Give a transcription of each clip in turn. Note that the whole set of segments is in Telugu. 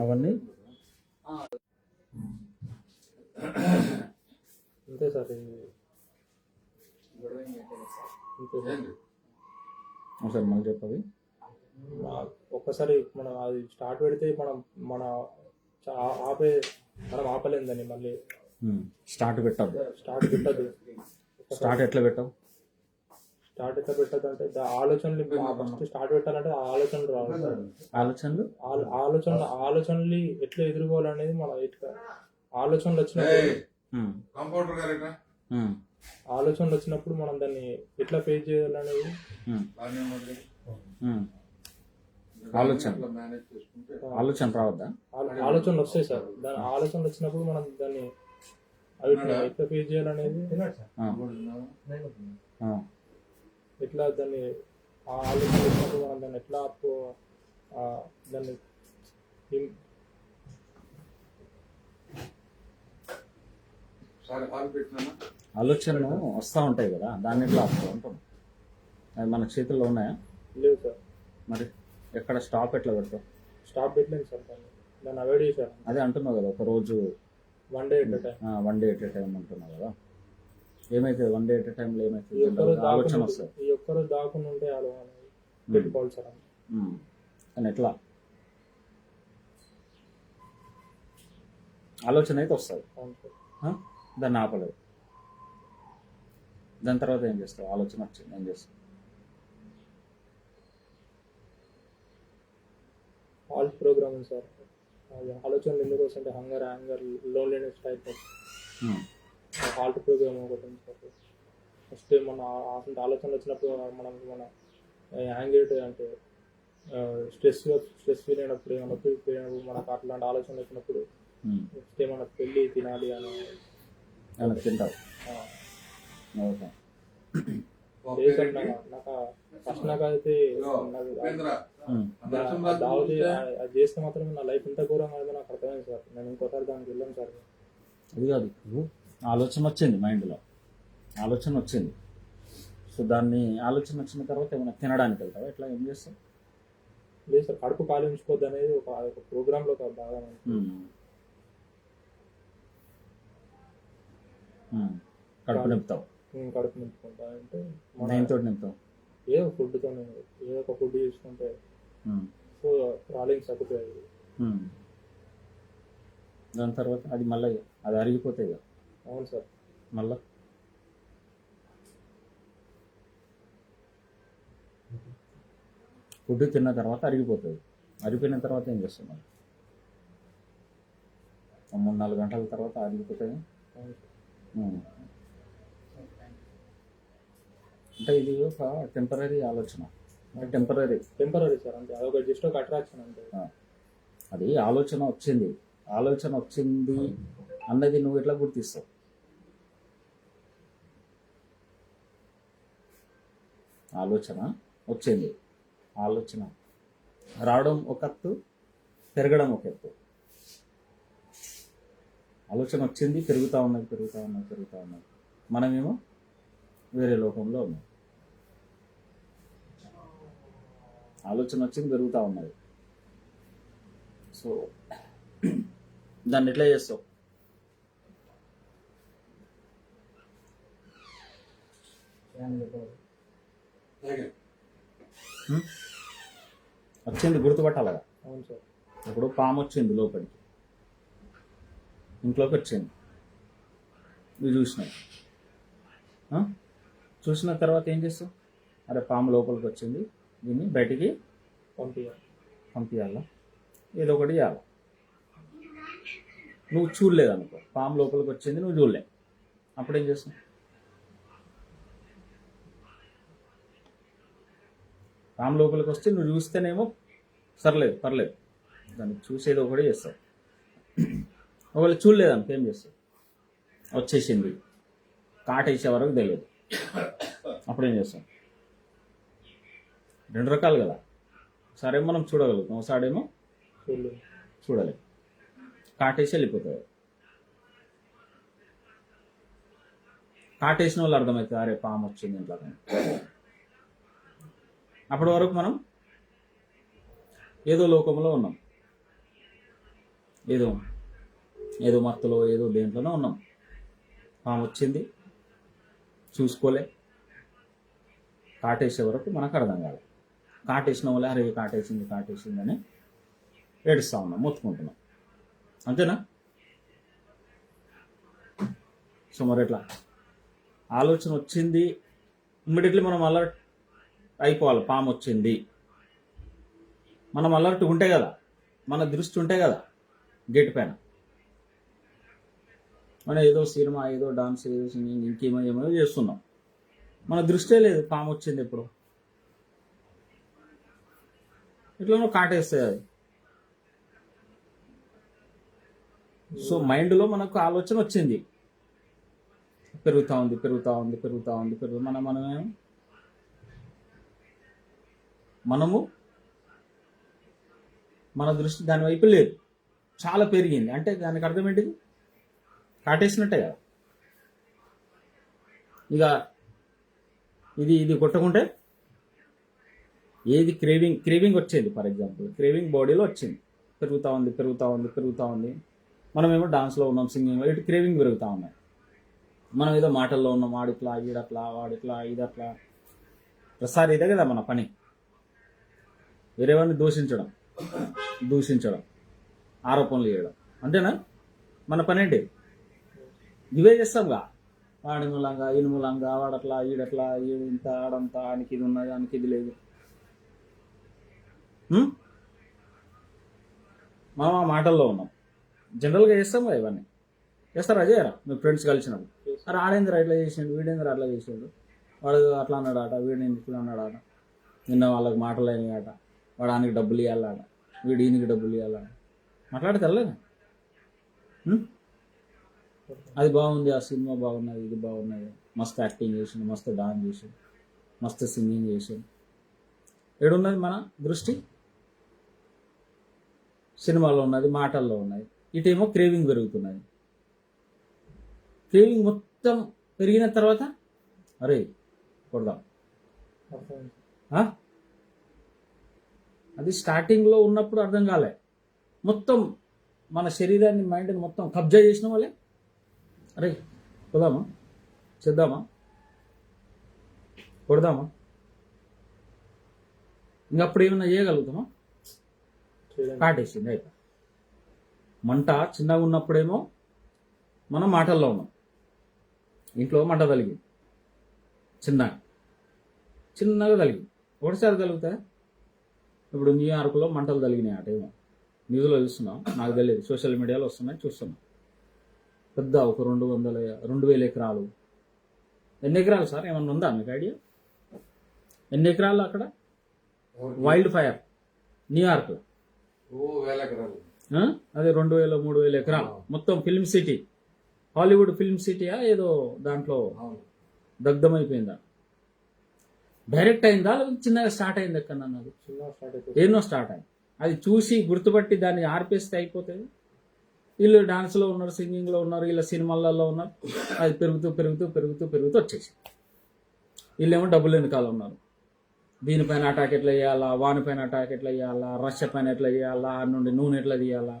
అవన్నీ? అంతే సార్ సార్. మళ్ళీ చెప్పవి ఆ- ఒక్కసారి మనం అది స్టార్ట్ పెడితే మనం మన ఆపే మనం ఆపలేం దాన్ని మళ్ళీ. స్టార్ట్ పెట్టద్దు స్టార్ట్ పెట్టద్దు. స్టార్ట్ ఎట్లా పెట్టావు స్టార్ట్ ఎట్లా పెట్టద్దు అంటే దా- ఆలోచనలు ఫస్ట్ స్టార్ట్ పెట్టాలంటే ఆ ఆలోచనలు రావాలి. సార్ ఆలోచనలు? ఆ- ఆలోచన ఆలోచనలు ఎట్లా ఎదుర్కోవాలనేది మన ఇట్లా ఆలోచనలు వచ్చినప్పుడు ఆలోచనలు వచ్చినప్పుడు మనం దాన్ని ఎట్లా ఫేస్ చేయాలనేది. ఆలోచన. ఇట్లా మేనేజ్ చేసుకుంటే. ఆలోచన రావద్దా? ఆలో- ఆలోచనలు వస్తాయి సార్. దాని ఆలోచనలు వచ్చినప్పుడు మనం దాన్ని అవి ఎట్లా ఫేస్ చేయాలనేది ఎట్లా దాన్ని ఆ ఆలోచన వచ్చినప్పుడు మనం దాన్ని ఎట్లా దాన్ని ఆలోచనలు వస్తూ ఉంటాయి కదా దాన్ని ఎట్లా ఆపుతావు అంటాం అవి మన చేతుల్లో ఉన్నాయా? లేవు సార్. మరి ఎక్కడ స్టాప్ ఎట్లా పెడతావు? స్టాప్ పెట్టలేము సార్ దాన్ని. అవాయిడ్ చేశారు అదే అంటున్నావు కదా ఒక రోజు one day at time one day at time అంటున్నావు కదా. ఏమైతుంది వన్ డే ఎట్ టైంలో ఏమైతుంది ఆలోచన వస్తుంది. ఈ ఒక్కరోజు దాకుండా ఉంటే అలా పెట్టుకోవాలి సార్ ఉమ్. కానీ ఎట్లా? ఆలోచన అయితే వస్తుంది? దాన్ని ఆపలేదు. దాని తర్వాత ఏం చేస్తావు? ఆలోచన వచ్చింది. ఏం చేస్తావు? ఆల్ ప్రోగ్రామ్ ఉంది సార్. ఆలోచనలు ఎందుకు వస్తుంటే hunger anger loneliness type. Halt program ఒకటి ఉంది సార్. ఫస్ట్ మన అసలు ఆలోచనలు వచ్చినప్పుడు మనం మన యాంగ్జైటీ అంటే స్ట్రెస్ స్ట్రెస్ ఫీల్ అయినప్పుడు ఏమైనా ఫీల్ అయినప్పుడు మనకు అట్లాంటి ఆలోచనలు వచ్చినప్పుడు ఉమ్. నెక్స్ట్ మన పెళ్ళి తినాలి అని. ఏమైనా సార్ నాకు నాకు ఫస్ట్ నాకు అయితే దావతి అది చేస్తే మాత్రం నా లైఫ్ ఎంత ఘోరంగా అయితే నాకు అర్థమైంది సార్. నేను ఇంకోసారి దానికి వెళ్ళాను సార్. అది కాదు. ఆలోచన వచ్చింది మైండ్లో. ఆలోచన వచ్చింది. సో దాన్ని ఆలోచన వచ్చిన తర్వాత ఏమైనా తినడానికి వెళ్తావా? ఎట్లా? ఏం చేస్తావు? లేదు సార్ కడుపు ఖాళీ ఉంచుకోవద్దు అనేది ఒక ఒక ప్రోగ్రాంలో ఒక భాగం. కడుపు నింపుతావు. కడుపు నింపుకుంటా అంటే దేనితో నింపుతావు? ఏదో ఫుడ్తో ఏదో ఒక ఫుడ్ తీసుకుంటే. సో రాలింగ్ సక్కుతాయి ఉమ్. దాని తర్వాత అది మళ్ళీ అది అరిగిపోతాయి కదా. అవును సార్. మళ్ళా? ఫుడ్ తిన్న తర్వాత అరిగిపోతుంది. అరిగిపోయిన తర్వాత ఏం చేస్తాం మరి? ఓ మూడు నాలుగు గంటల తర్వాత అరిగిపోతుంది. అంటే ఇది ఒక టెంపరీ ఆలోచన. టెంపరీ టెంపరీ సార్ అంటే అదొక జస్ట్ ఒక అట్రాక్షన్ అంటే అది ఆలోచన వచ్చింది. ఆలోచన వచ్చింది అన్నది నువ్వు ఎట్లా గుర్తిస్తావు? ఆలోచన వచ్చింది. ఆలోచన. రావడం ఒక ఎత్తు పెరగడం ఒక ఎత్తు ఆలోచన వచ్చింది పెరుగుతూ ఉన్నది పెరుగుతూ ఉన్నది పెరుగుతూ ఉన్నది. మనమేమో వేరే లోకంలో ఉన్నాం. ఆలోచన వచ్చింది పెరుగుతూ ఉన్నది. సో దాన్ని ఎట్లా చేస్తావు అలాగే హ్మ్? వచ్చింది గుర్తుపట్టాలగా అవును సార్. ఇప్పుడు పాము వచ్చింది లోపలికి. ఇంట్లోకి వచ్చింది. నువ్వు చూసినావు ఆ? చూసిన తర్వాత ఏం చేస్తావు? అరే పాము లోపలికి వచ్చింది. దీన్ని బయటికి పంపించాలి పంపించాలా ఏదో ఒకటి చేయాలి? నువ్వు చూడలేదు అనుకో పాము లోపలికి వచ్చింది నువ్వు చూడలే. అప్పుడు ఏం చేస్తావు? పాము లోపలికి వస్తే నువ్వు చూస్తేనేమో సర్లేదు పర్లేదు. దాన్ని చూసేది ఒకటి చేస్తావు. ఒకవేళ చూడలేదు అనుకో ఏం చేస్తావు? వచ్చేసింది. కాటేసే వరకు తెలియదు. అప్పుడు ఏం చేస్తాం రెండు రకాలు కదా. ఒకసారేమో మనం చూడగలుగుతాం ఒకసారేమో చూడలేదు చూడలేం. కాటేసి వెళ్ళిపోతుంది కాటేసిన వాళ్ళు అర్థమవుతుంది అరే పాము వచ్చింది ఇంట్లో. అప్పటి వరకు మనం ఏదో లోకంలో ఉన్నాం. ఏదో ఏదో మత్తులో ఏదో దేంట్లోనే ఉన్నాం. పాము వచ్చింది. చూసుకోలే. కాటేసే వరకు మనకు అర్థం కాదు. కాటేసిన వాళ్ళే అరే కాటేసింది కాటేసింది అని ఏడుస్తూ ఉన్నాం మొత్తుకుంటున్నాం. అంతేనా? సో మరి ఎట్లా ఆలోచన వచ్చింది. ఇమ్మీడియట్లీ మనం అలర్ట్ అయిపోవాలి పాము వచ్చింది మనం అలర్ట్ ఉంటే కదా మన దృష్టి ఉంటే కదా గేట్ పైన. మనం ఏదో సినిమా ఏదో డాన్స్ ఏదో సింగింగ్ ఇంకేమో ఏమో చేస్తున్నాం. మన దృష్టే లేదు పాము వచ్చింది ఎప్పుడు. ఇట్లా కాటేస్తుంది అది. సో మైండ్లో మనకు ఆలోచన వచ్చింది. పెరుగుతూ ఉంది పెరుగుతూ ఉంది పెరుగుతూ ఉంది పెరుగు మనం మనమే మనము మన దృష్టి దాని వైపు లేదు. చాలా పెరిగింది. అంటే దానికి అర్థం ఏంటిది? కాటేసినట్టే కదా. ఇక ఇది ఇది కొట్టకుంటే ఏది క్రేవింగ్ క్రేవింగ్ వచ్చేది. ఫర్ ఎగ్జాంపుల్ క్రేవింగ్ బాడీలో వచ్చింది. పెరుగుతూ ఉంది పెరుగుతూ ఉంది పెరుగుతూ ఉంది. మనమేమో డాన్స్లో ఉన్నాం సింగింగ్లో ఇటు క్రేవింగ్ పెరుగుతూ ఉన్నాయి. మనం ఏదో మాటల్లో ఉన్నాం వాడిట్లా ఈడట్లా వాడిట్లా ఇదట్లా ప్రసారీదే ఇదే కదా మన పని. వేరే దూషించడం. దూషించడం. ఆరోపణలు చేయడం. అంతేనా? మన పనేంటి? ఇవే చేస్తాంగా వాడి మూలంగా ఈయన మూలంగా వాడట్లా ఈడట్లా ఇంత ఆడంత ఆనికి ఇది ఉన్నది ఆనికి ఇది లేదు. మనం ఆ మాటల్లో ఉన్నాం. జనరల్గా చేస్తాం కదా ఇవన్నీ. చేస్తారా? చేయరా? మీ ఫ్రెండ్స్ కలిసినప్పుడు. అరే ఆడేంద్ర ఇట్లా చేసిండు వీడేంద్ర అట్లా చేసిండు? వాడు అట్లా అన్నాడు ఆట వీడిని ఇట్లా అన్నాడట? నిన్న వాళ్ళకి మాటలు ఆట వాడు ఆయనకి డబ్బులు ఇవ్వాలట వీడు ఈయనకి డబ్బులు ఇవ్వాలట మాట్లాడితే వెళ్ళలేదా? ఉం? అది బాగుంది ఆ సినిమా బాగున్నది ఇది బాగున్నది. మస్తు యాక్టింగ్ చేసిండు మస్తు డాన్స్ చేసిండు మస్తు సింగింగ్ చేసిండు. ఏడున్నది మన దృష్టి? సినిమాలో ఉన్నది మాటల్లో ఉన్నది. ఇటేమో క్రేవింగ్ పెరుగుతున్నది. క్రేవింగ్ మొత్తం పెరిగిన తర్వాత అరే కొడదాం? అది స్టార్టింగ్లో ఉన్నప్పుడు అర్థం కాలే. మొత్తం మన శరీరాన్ని మైండ్ని మొత్తం కబ్జా చేసిన వాళ్ళే. అరే కొదామా చేద్దామా? కొడదామా? ఇంకా అప్పుడు ఏమైనా చేయగలుగుతామా. కాటేసింది అయిపోయి మంట చిన్నగా ఉన్నప్పుడేమో మనం మాటల్లో ఉన్నాం. ఇంట్లో మంట తలిగింది. చిన్నగా. చిన్నగా తలిగింది. ఒకటిసారి తలుగుతా ఇప్పుడు న్యూయార్క్లో మంటలు తలిగినాయి అట ఏమో. న్యూస్లో చూస్తున్నాం. నాకు తెలియదు. సోషల్ మీడియాలో వస్తున్నాయి. చూస్తున్నాం. పెద్ద ఒక రెండు వందల రెండు వేల ఎకరాలు. ఎన్ని ఎకరాలు సార్? ఏమన్నా ఉందా మీకు ఐడియా? ఎన్ని ఎకరాలు అక్కడ? వైల్డ్ ఫైర్ ఆ? అదే రెండు వేల మూడు వేల ఎకరాలు. మొత్తం ఫిల్మ్ సిటీ. హాలీవుడ్ ఫిల్మ్ సిటీయా? ఏదో దాంట్లో దగ్ధమైపోయిందా? డైరెక్ట్ అయిందా లేకపోతే చిన్నగా స్టార్ట్ అయింది ఎక్కడ అన్నది? చిన్న స్టార్ట్ అవుతుంది ఎన్నో స్టార్ట్ అయింది. అది చూసి గుర్తుపట్టి దాన్ని ఆర్పేస్తే అయిపోతుంది. వీళ్ళు డాన్స్లో ఉన్నారు సింగింగ్లో ఉన్నారు వీళ్ళ సినిమాలలో ఉన్నారు. అది పెరుగుతూ పెరుగుతూ పెరుగుతూ పెరుగుతూ వచ్చేసి వీళ్ళేమో డబ్బులు వెనకాల ఉన్నారు. దీనిపైన అటాక్ ఎట్లా చేయాలా వానిపైన అటాక్ ఎట్లా చేయాలా రష్యా పైన ఎట్లా చేయాలా ఆ నుండి నూనె ఎట్లా తీయాలా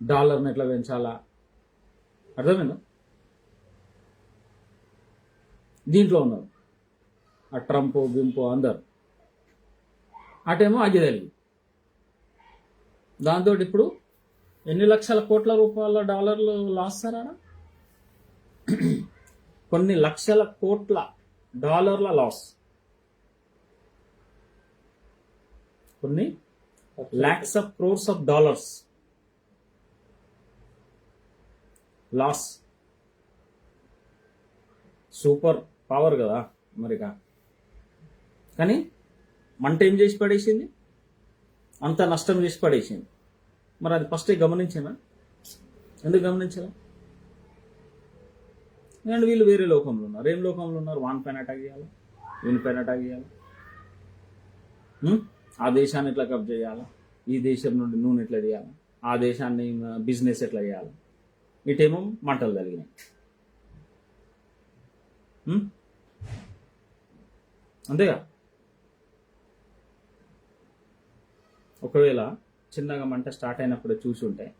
డాలర్ని ఎట్లా పెంచాలా? అర్థమైందా? దీంట్లో ఉన్నారు. ఆ ట్రంప్ గింపు అందరు. అటేమో అగిదలిగి దాంతో ఇప్పుడు ఎన్ని లక్షల కోట్ల రూపాయల డాలర్లు లాస్ సార్ కొన్ని లక్షల కోట్ల డాలర్ల లాస్. కొన్ని lakhs of crores of dollars loss. Super power కదా అమెరికా కానీ మంట ఏం చేసి పడేసింది? అంత నష్టం చేసి పడేసింది. మరి అది ఫస్ట్ గమనించానా? ఎందుకు గమనించరా అండ్ వీళ్ళు వేరే లోకంలో ఉన్నారు. ఏం లోకంలో ఉన్నారు? వాన్ పైన అటాక్ చేయాలి? వీని పైన అటాక్ చేయాలి? ఆ దేశాన్ని ఎట్లా కప్ చేయాలి? ఈ దేశం నుండి నూనె ఎట్లా చేయాలి ఆ దేశాన్ని బిజినెస్ ఎట్లా చేయాలి? ఇటేమో మంటలు కలిగినాయి అంతేగా? ఒకవేళ చిన్నగా మంట స్టార్ట్ అయినప్పుడు చూసి ఉంటే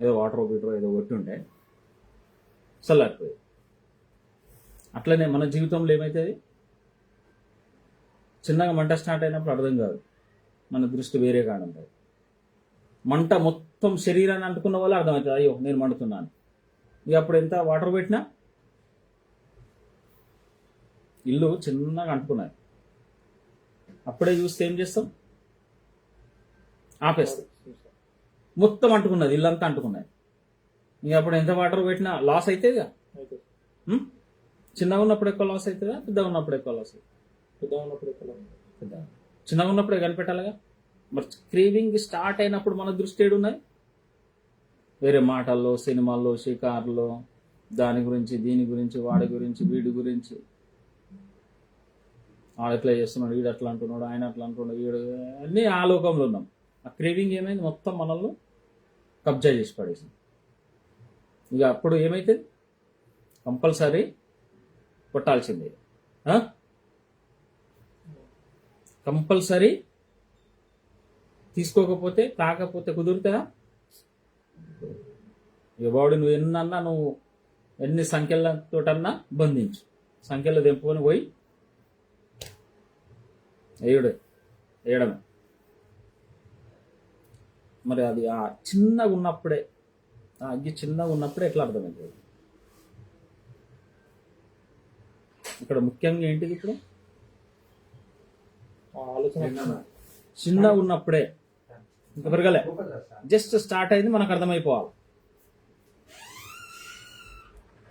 ఏదో వాటర్ బీటర్ ఏదో కొట్టి ఉంటే చల్లారిపోయేది. అట్లనే మన జీవితంలో ఏమవుతుంది చిన్నగా మంట స్టార్ట్ అయినప్పుడు అర్థం కాదు. మన దృష్టి వేరే కాడ ఉంటుంది మంట మొత్తం శరీరాన్ని అంటుకున్న వల్ల అర్థమవుతుంది అయ్యో నేను మండుతున్నాను. ఇక అప్పుడు ఎంత వాటర్ పెట్టినా? ఇల్లు చిన్నగా అంటుకున్నాయి. అప్పుడే చూస్తే ఏం చేస్తాం? ఆపేస్తాం. మొత్తం అంటుకున్నది ఇల్లంతా అంటుకున్నది. ఇక అప్పుడు ఎంత వాటర్ పెట్టినా లాస్ అవుతుందిగా? చిన్నగా ఉన్నప్పుడు ఎక్కువ లాస్ అవుతుందా పెద్దగా ఉన్నప్పుడు ఎక్కువ లాస్ అవుతుంది పెద్దగా ఉన్నప్పుడు పెద్దగా. చిన్నగా ఉన్నప్పుడే కనిపెట్టాలిగా? మరి క్రేవింగ్ స్టార్ట్ అయినప్పుడు మన దృష్టి ఏడున్నది వేరే మాటల్లో సినిమాల్లో షికార్లో దాని గురించి దీని గురించి వాడి గురించి వీడి గురించి. వాడు ఎట్లా చేస్తున్నాడు వీడు అట్లా అంటున్నాడు ఆయన అట్లా అంటున్నాడు వీడు అన్నీ ఆ లోకంలో ఉన్నాం. ఆ క్రేవింగ్ ఏమైంది? మొత్తం మనల్ని కబ్జా చేసి పడేసింది. ఇక అప్పుడు ఏమైతే? కంపల్సరీ కొట్టాల్సిందే. కంపల్సరీ తీసుకోకపోతే తాకపోతే కుదురుతుందా? ఇక బాడీ నువ్వు ఎన్నన్నా నువ్వు ఎన్ని సంఖ్యలతోటన్నా బంధించు. సంఖ్యలు తెంపుకొని పోయి ఏడు వేయడమే మరి అది ఆ చిన్నగా ఉన్నప్పుడే ఆ అగ్గి చిన్నగా ఉన్నప్పుడే ఎట్లా అర్థమవుతుంది ఇక్కడ ముఖ్యంగా ఏంటిది ఇప్పుడు? ఆలోచన చిన్నగా ఉన్నప్పుడే. ఇంకా పెరగలే. జస్ట్ స్టార్ట్ అయింది మనకు అర్థమైపోవాలి.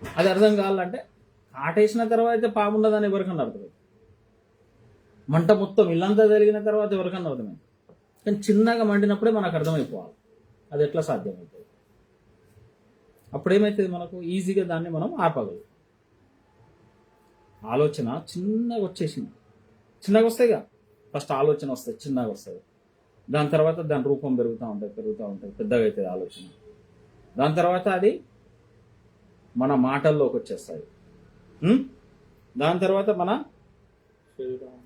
అది అర్థం కావాలంటే కాటేసిన తర్వాత పాము ఉన్నదని ఎవరికన్నా అర్థమైంది? మంట మొత్తం ఇల్లంతా జరిగిన తర్వాత ఎవరికన్నా అర్థమైంది? కానీ చిన్నగా మండినప్పుడే మనకు అర్థమైపోవాలి. అది ఎట్లా సాధ్యమవుతుంది? అప్పుడేమైతుంది మనకు? ఈజీగా దాన్ని మనం ఆపగలం. ఆలోచన చిన్నగా వచ్చేసింది. చిన్నగా వస్తాయిగా? ఫస్ట్ ఆలోచన వస్తుంది చిన్నగా వస్తుంది దాని తర్వాత దాని రూపం పెరుగుతూ ఉంటుంది పెరుగుతూ ఉంటుంది పెద్దగా అవుతుంది ఆలోచన. దాని తర్వాత అది మన మాటల్లోకి వచ్చేస్తుంది దాని తర్వాత మన శరీరం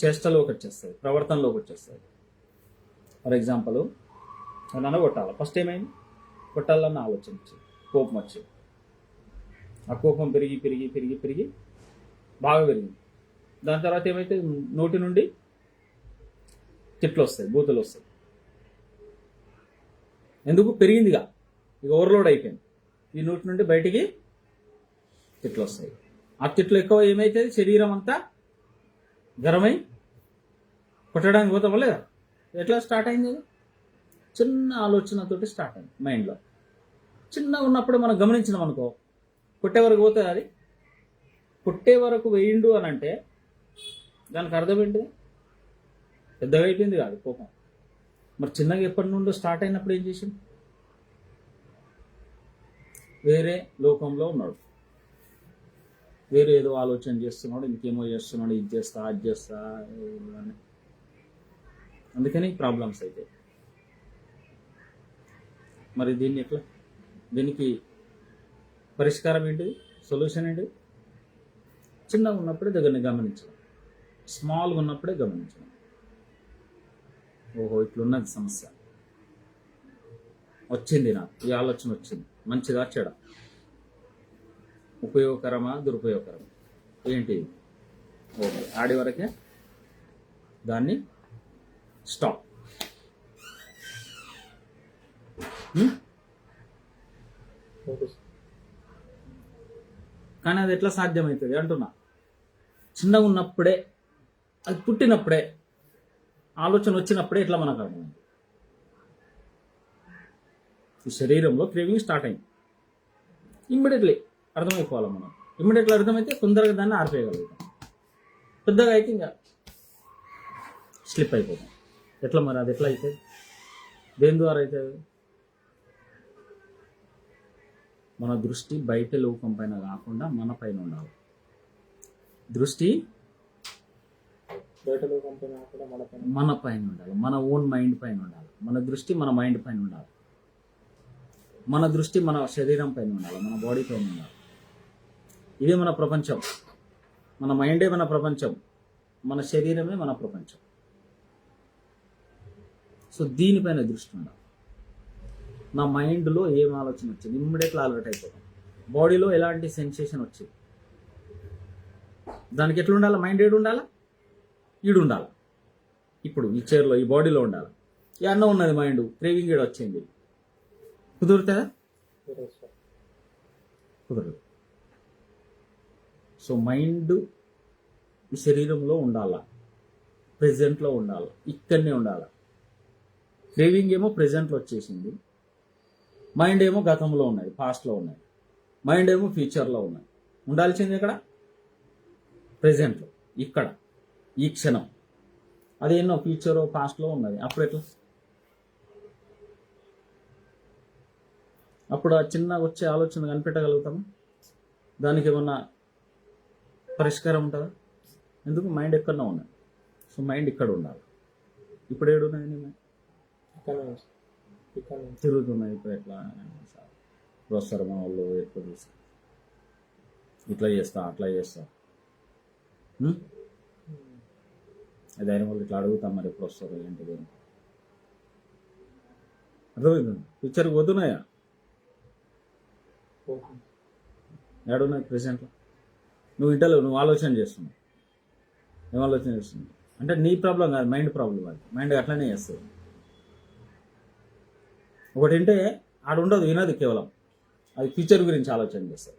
చేష్టలోకి వచ్చేస్తుంది ప్రవర్తనలోకి వచ్చేస్తుంది ఫర్ ఎగ్జాంపుల్ నన్ను కొట్టాలి? ఫస్ట్ ఏమైంది? కొట్టాలన్న ఆలోచన వచ్చింది కోపం వచ్చింది ఆ కోపం పెరిగి పెరిగి పెరిగి పెరిగి బాగా పెరిగింది. దాని తర్వాత ఏమైతే నోటి నుండి తిట్లు వస్తాయి బూతులు వస్తాయి. ఎందుకు? పెరిగిందిగా. ఇక ఓవర్లోడ్ అయిపోయింది. ఈ నోటి నుండి బయటికి తిట్లు వస్తాయి. ఆ తిట్లు ఎక్కువ ఏమైతుంది శరీరం అంతా గరమై కొట్టడానికి పోతాం లేదా? ఎట్లా స్టార్ట్ అయింది? చిన్న ఆలోచనతోటి స్టార్ట్ అయింది మైండ్లో చిన్నగా ఉన్నప్పుడు మనం గమనించినాం అనుకో కొట్టే వరకు పోతుంది అది? కొట్టే వరకు వేయిండు అని అంటే దానికి అర్థం ఏంటిది? పెద్దగా అయిపోయింది కాదు కోపం. మరి చిన్నగా ఎప్పటి నుండో స్టార్ట్ అయినప్పుడు ఏం చేసింది వేరే లోకంలో ఉన్నాడు. వేరే ఏదో ఆలోచన చేస్తున్నాడు ఇంకేమో చేస్తున్నాడు ఇది చేస్తా అది చేస్తా అని. అందుకని ప్రాబ్లమ్స్ అయితే. మరి దీన్ని ఎట్లా? దీనికి పరిష్కారం ఏంటిది? సొల్యూషన్ ఏంటిది? చిన్నగా ఉన్నప్పుడే దగ్గరని గమనించడం. స్మాల్గా ఉన్నప్పుడే గమనించడం. ఓహో ఇట్లున్నది సమస్య. వచ్చింది నాకు. ఈ ఆలోచన వచ్చింది. మంచిదా చెడ? ఉపయోగకరమా దురుపయోగకరమా? ఏంటి? ఓకే ఆడి వరకే దాన్ని స్టాప్ కానీ అది ఎట్లా సాధ్యమవుతుంది అంటున్నా. చిన్నగా ఉన్నప్పుడే అది పుట్టినప్పుడే ఆలోచన వచ్చినప్పుడే ఎట్లా మనకు అర్థమైంది? ఈ శరీరంలో క్రేవింగ్ స్టార్ట్ అయింది. ఇమ్మీడియట్లీ అర్థమైపోవాలి మనం. ఇమ్మీడియట్లీ అర్థమైతే తొందరగా దాన్ని ఆర్పేయగలుగుతాం. పెద్దగా అయితే ఇంకా స్లిప్ అయిపోతాం. ఎట్లా మరి? అది ఎట్లా అవుతుంది దేని ద్వారా అవుతుంది మన దృష్టి బయట లోకం పైన కాకుండా మన పైన ఉండాలి. దృష్టి బయట లోకం పైన మన పైన మన పైన ఉండాలి. మన ఓన్ మైండ్ పైన ఉండాలి. మన దృష్టి మన మైండ్ పైన ఉండాలి. మన దృష్టి మన శరీరం పైన ఉండాలి. మన బాడీ పైన ఉండాలి. ఇదే మన ప్రపంచం. మన మైండే మన ప్రపంచం. మన శరీరమే మన ప్రపంచం. సో దీనిపైన దృష్టి ఉండాలి. నా మైండ్లో ఏం ఆలోచన వచ్చింది? ఇమ్మీడియట్గా అలర్ట్ అయిపోతాం. బాడీలో ఎలాంటి సెన్సేషన్ వచ్చింది? దానికి ఎట్లా ఉండాలి? మైండ్ ఏడు ఉండాలా? ఈడు ఉండాలి? ఇప్పుడు ఈ చైర్లో ఈ బాడీలో ఉండాలి? ఈ అన్నం ఉన్నది మైండ్ క్రేవింగ్ ఏడు వచ్చింది. కుదురుతుందా? కుదరదు. సో మైండ్ ఈ శరీరంలో ఉండాలా? ప్రెజెంట్లో ఉండాలి? ఇక్కడనే ఉండాలి? క్రేవింగ్ ఏమో ప్రజెంట్లో వచ్చేసింది. మైండ్ ఏమో గతంలో ఉన్నది పాస్ట్లో ఉన్నది. మైండ్ ఏమో ఫ్యూచర్లో ఉన్నది. ఉండాల్సింది ఇక్కడ ప్రజెంట్లో ఇక్కడ ఈ క్షణం. అదేనో ఫ్యూచర్ పాస్ట్లో ఉన్నది. అప్పుడు ఎట్లా? అప్పుడు ఆ చిన్న వచ్చే ఆలోచన కనిపెట్టగలుగుతాము? దానికి ఏమన్నా పరిష్కారం ఉంటుందా? ఎందుకు? మైండ్ ఎక్కడన్నా ఉన్నది. సో మైండ్ ఇక్కడ ఉండాలి. ఇప్పుడు ఏడున్నది తిరుగుతున్నాయి ఇప్పుడు ఎట్లా ఇప్పుడు వస్తారు మా వాళ్ళు చూసి ఇట్లా చేస్తా అట్లా చేస్తా? అది అయిన వాళ్ళు ఇట్లా అడుగుతాం మరి ఎప్పుడు వస్తారు ఏంటిది అని. అర్థమైంది? పిక్చర్కి పోతున్నాయా? పోతుంది. ఏడున్నాయి ప్రెసెంట్లో నువ్వు ఇంటలో నువ్వు ఆలోచన చేస్తున్నావు. ఏం ఆలోచన చేస్తున్నావు? అంటే నీ ప్రాబ్లం కాదు మైండ్ ప్రాబ్లం అది. మైండ్ అట్లనే చేస్తుంది. ఒకటి అంటే ఆడ ఉండదు వినదు కేవలం. అది ఫ్యూచర్ గురించి ఆలోచన చేస్తారు.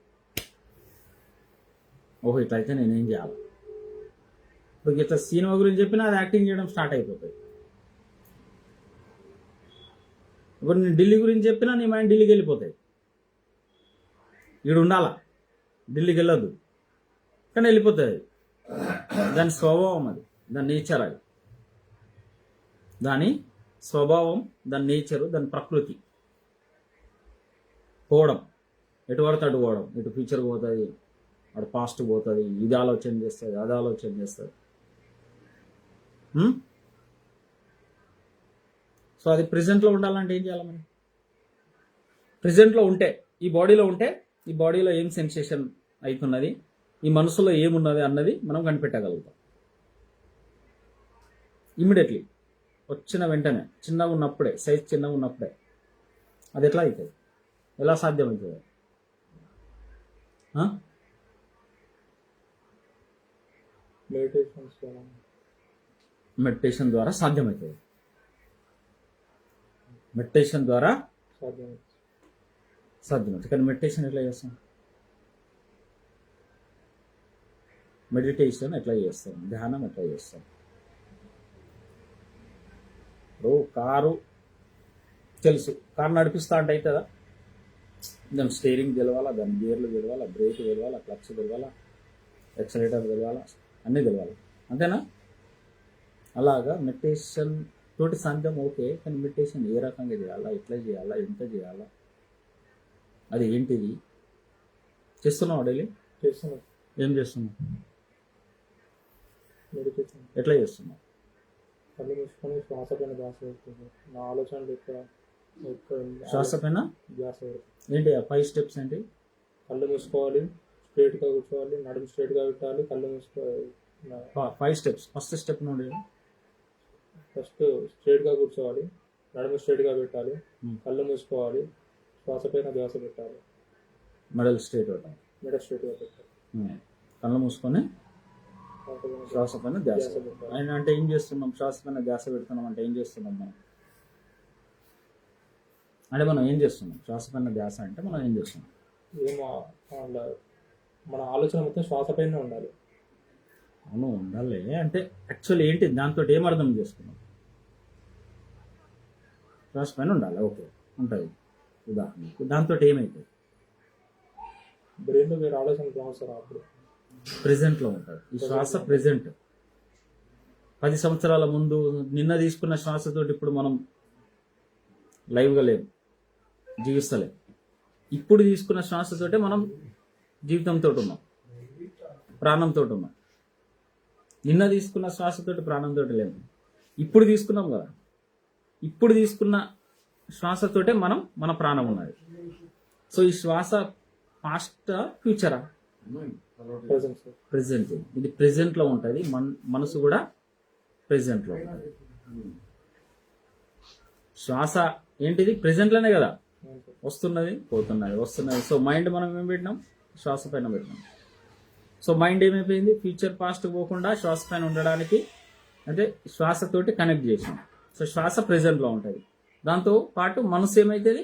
ఓహో ఇట్లయితే నేనేం చేయాలి? ఇప్పుడు ఇట్లా సినిమా గురించి చెప్పినా అది యాక్టింగ్ చేయడం స్టార్ట్ అయిపోతుంది ఇప్పుడు నేను ఢిల్లీ గురించి చెప్పినా నీ మైండ్ ఢిల్లీకి వెళ్ళిపోతాయి. ఈడు ఉండాలా? ఢిల్లీకి వెళ్ళొద్దు. కానీ వెళ్ళిపోతుంది దాని స్వభావం అది దాని నేచర్ అది. దాని స్వభావం దాని నేచరు దాని ప్రకృతి. పోవడం. ఎటు పడితే అటు పోవడం. ఇటు ఫ్యూచర్ పోతుంది అటు పాస్ట్ పోతుంది ఇది ఆలోచన చేస్తుంది అది ఆలోచన చేస్తుంది. సో అది ప్రజెంట్లో ఉండాలంటే ఏం చేయాలి మనం? ప్రజెంట్లో ఉంటే ఈ బాడీలో ఉంటే ఈ బాడీలో ఏం సెన్సేషన్ అవుతున్నది ఈ మనసులో ఏమున్నది అన్నది మనం కనిపెట్టగలుగుతాం. ఇమ్మీడియట్లీ వచ్చిన వెంటనే చిన్నగా ఉన్నప్పుడే సైజ్ చిన్నగా ఉన్నప్పుడే. అది ఎట్లా అవుతుంది? ఎలా సాధ్యమవుతుంది? మెడిటేషన్ ద్వారా. సాధ్యమవుతుంది. మెడిటేషన్ ద్వారా సాధ్యం సాధ్యమవుతుంది. కానీ మెడిటేషన్ ఎట్లా చేస్తాం? మెడిటేషన్ ఎట్లా చేస్తాం? ధ్యానం ఎట్లా చేస్తాం? ఇప్పుడు కారు తెలుసు. కారు నడిపిస్తా అంటే అవుతుందా? దాని స్టీరింగ్ తెలవాలా? దాని గేర్లు తెలవాలా? బ్రేక్ తెలవాలా? క్లచ్ తెలవాలా? ఎక్సలేటర్ తెలవాలా? అన్నీ తెలవాలి. అంతేనా? అలాగా మెడిటేషన్ తోటి సాధ్యం ఓకే కానీ మెడిటేషన్ ఏ రకంగా చేయాలా? ఎట్లా చేయాలా? ఎంత చేయాలా? అది ఏంటిది? చేస్తున్నావు డైలీ చేస్తున్నాను. ఏం చేస్తున్నావు? ఎట్లా చేస్తున్నావు? కళ్ళు మూసుకొని శ్వాస పైన ధ్యాస పెడుతుంది. నా ఆలోచనలు ఎక్కువ శ్వాస పైన? ధ్యాస పెడుతుంది. ఏంటి ఆ ఫైవ్ స్టెప్స్ ఏంటి? కళ్ళు మూసుకోవాలి స్ట్రైట్గా కూర్చోవాలి నడుము స్ట్రైట్గా పెట్టాలి కళ్ళు మూసుకోవాలి ఫైవ్ స్టెప్స్ ఫస్ట్ స్టెప్ నుండి ఫస్ట్ స్ట్రైట్గా కూర్చోవాలి నడుము స్ట్రైట్గా పెట్టాలి. కళ్ళు మూసుకోవాలి శ్వాస పైన ధ్యాస పెట్టాలి. మెడల్ స్ట్రేట్ పెట్టాలి మెడ స్ట్రైట్గా పెట్టాలి. కళ్ళు మూసుకొని శ్వాస పైన ధ్యాస. ఆయన అంటే ఏం చేస్తున్నాం? శ్వాస పైన ధ్యాస పెడుతున్నాం అంటే ఏం చేస్తున్నాం మనం? అంటే మనం ఏం చేస్తున్నాం? శ్వాస పైన ధ్యాస అంటే మనం ఏం చేస్తున్నాం? ఏమో మన ఆలోచన మొత్తం శ్వాస పైన ఉండాలి. అవును ఉండాలి. అంటే యాక్చువల్ ఏంటి? దాంతో ఏం అర్థం చేసుకున్నాం? శ్వాస పైన ఉండాలి. ఓకే ఉంటుంది. ఉదాహరణకు దాంతో ఏమైతుంది బ్రెయిన్లో వేరే ఆలోచన అవసరం అప్పుడు. ప్రెజెంట్లో ఉంటుంది ఈ శ్వాస ప్రెజెంట్. పది సంవత్సరాల ముందు నిన్న తీసుకున్న శ్వాసతో ఇప్పుడు మనం లైవ్గా లేము. జీవిస్తలేం ఇప్పుడు తీసుకున్న శ్వాసతోటే మనం జీవితంతో ఉన్నాం. ప్రాణంతో ఉన్నాం. నిన్న తీసుకున్న శ్వాసతోటి ప్రాణంతో లేము. ఇప్పుడు తీసుకున్నాం కదా. ఇప్పుడు తీసుకున్న శ్వాసతోటే మనం మన ప్రాణం ఉన్నది. సో ఈ శ్వాస పాస్ట్ ఫ్యూచరా? ప్రెసెంట్ ఇది ప్రెసెంట్లో ఉంటుంది. మన మనసు కూడా ప్రెసెంట్లో ఉంటుంది శ్వాస ఏంటిది? ప్రెసెంట్లోనే కదా వస్తున్నది పోతున్నది వస్తున్నది. సో మైండ్ మనం ఏం పెట్టినాం? శ్వాస పైన పెట్టినాం. సో మైండ్ ఏమైపోయింది? ఫ్యూచర్ పాస్ట్ పోకుండా శ్వాస పైన ఉండడానికి అంటే శ్వాసతోటి కనెక్ట్ చేసాం సో శ్వాస ప్రెజెంట్లో ఉంటుంది. దాంతో పాటు మనసు ఏమవుతుంది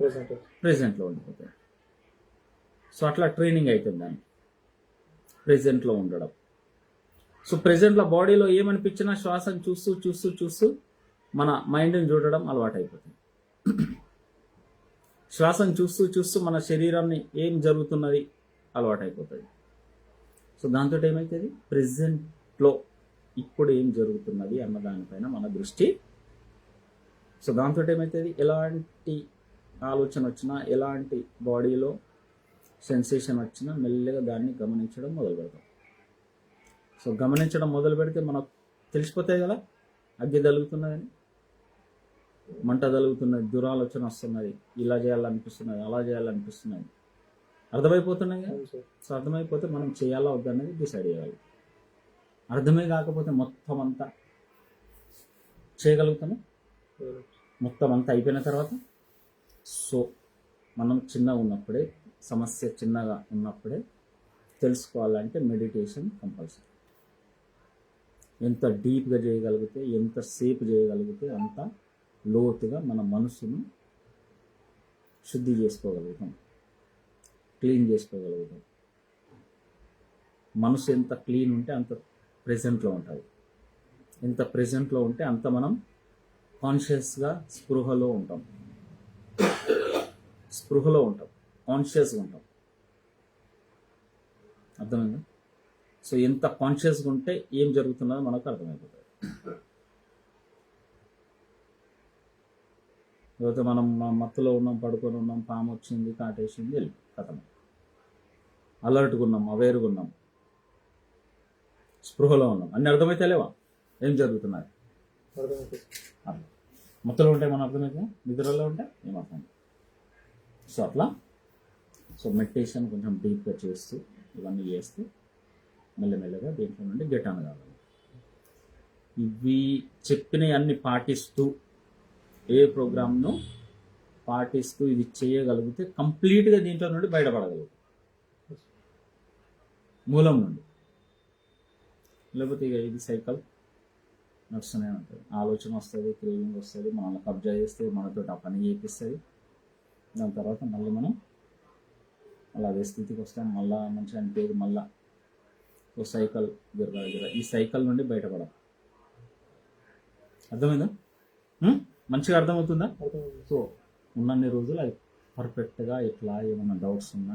ప్రెసెంట్ ప్రెజెంట్లో ఉండిపోతుంది. సో అట్లా ట్రైనింగ్ అవుతుంది దాన్ని ప్రెజెంట్లో ఉండడం. సో ప్రెజెంట్లో బాడీలో ఏమనిపించినా శ్వాసను చూస్తూ చూస్తూ చూస్తూ మన మైండ్ని చూడడం అలవాటు అయిపోతుంది శ్వాసను చూస్తూ చూస్తూ మన శరీరాన్ని ఏం జరుగుతున్నది అలవాటు అయిపోతుంది సో దాంతో ఏమవుతుంది ప్రెజెంట్లో ఇప్పుడు ఏం జరుగుతున్నది అన్న దానిపైన మన దృష్టి. సో దాంతో ఏమవుతుంది ఎలాంటి ఆలోచన వచ్చినా ఎలాంటి బాడీలో సెన్సేషన్ వచ్చినా మెల్లగా దాన్ని గమనించడం మొదలు పెడతాం. సో గమనించడం మొదలు పెడితే మనకు తెలిసిపోతాయి కదా అగ్గి తలుగుతున్నదని మంట తలుగుతున్నది దురాలోచన వస్తున్నది ఇలా చేయాలనిపిస్తున్నది అలా చేయాలనిపిస్తున్నది. అర్థమైపోతున్నాయి కదా? సో అర్థమైపోతే మనం చేయాలా వద్దనేది డిసైడ్ చేయాలి. అర్థమే కాకపోతే మొత్తం అంతా చేయగలుగుతాము? మొత్తం అంతా అయిపోయిన తర్వాత సో మనం చిన్నగా ఉన్నప్పుడే సమస్య చిన్నగా ఉన్నప్పుడే తెలుసుకోవాలంటే మెడిటేషన్ కంపల్సరీ ఎంత డీప్గా చేయగలిగితే ఎంత సేపు చేయగలిగితే అంత లోతుగా మన మనసును శుద్ధి చేసుకోగలుగుతాం క్లీన్ చేసుకోగలుగుతాం. మనసు ఎంత క్లీన్ ఉంటే అంత ప్రెజెంట్లో ఉంటుంది ఎంత ప్రెజెంట్లో ఉంటే అంత మనం కాన్షియస్గా స్పృహలో ఉంటాం. స్పృహలో ఉంటాం. కాన్షియస్గా ఉంటాం. అర్థమైందా? సో ఎంత కాన్షియస్గా ఉంటే ఏం జరుగుతున్నదో మనకు అర్థమైపోతుంది. లేకపోతే మనం మా మత్తులో ఉన్నాం పడుకొని ఉన్నాం పాము వచ్చింది కాటేసింది వెళ్ళి కథం అలర్ట్గా ఉన్నాం అవేర్గా ఉన్నాం. స్పృహలో ఉన్నాం. అన్ని అర్థమైతే లేవా? ఏం జరుగుతున్నది? మత్తులో ఉంటే మనం అర్థమైతే నిద్రలో ఉంటే ఏమర్థం సో అట్లా సో మెడిటేషన్ కొంచెం డీప్గా చేస్తూ ఇవన్నీ చేస్తూ మెల్లమెల్లగా దీంట్లో నుండి గెట్ ఆన్ కావాలి. ఇవి చెప్పినవి అన్ని పాటిస్తూ ఏ ప్రోగ్రామ్ను పాటిస్తూ ఇది చేయగలిగితే కంప్లీట్గా దీంట్లో నుండి బయటపడగలుగుతాం. మూలం నుండి. లేకపోతే ఇక ఇది సైకిల్ నడుస్తూనే ఉంటుంది. ఆలోచన వస్తుంది క్రేవింగ్ వస్తుంది మనల్ని కబ్జా చేస్తుంది మనతో ఆ పని చేపిస్తుంది. దాని తర్వాత మళ్ళీ మనం మళ్ళీ అదే స్థితికి వస్తాం మళ్ళీ మంచిగా అనిపించేది మళ్ళా ఓ సైకిల్ దగ్గర దగ్గర ఈ సైకిల్ నుండి బయటపడం అర్థమైందా? మంచిగా అర్థమవుతుందా? సో ఉన్నన్ని రోజులు అది పర్ఫెక్ట్గా ఎట్లా ఏమైనా డౌట్స్ ఉన్నా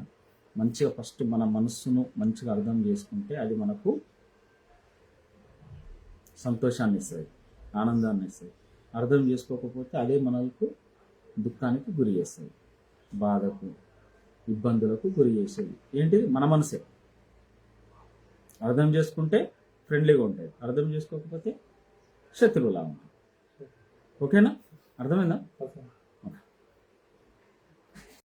మంచిగా ఫస్ట్ మన మనస్సును మంచిగా అర్థం చేసుకుంటే అది మనకు సంతోషాన్ని ఇస్తుంది ఆనందాన్ని ఇస్తుంది. అర్థం చేసుకోకపోతే అదే మనకు దుఃఖానికి గురి చేస్తుంది బాధకు ఇబ్బందులకు గురి చేసేది. ఏంటిది? మన మనసే. అర్థం చేసుకుంటే ఫ్రెండ్లీగా ఉంటుంది అర్థం చేసుకోకపోతే శత్రువులా ఉంటుంది ఓకేనా? అర్థమైందా?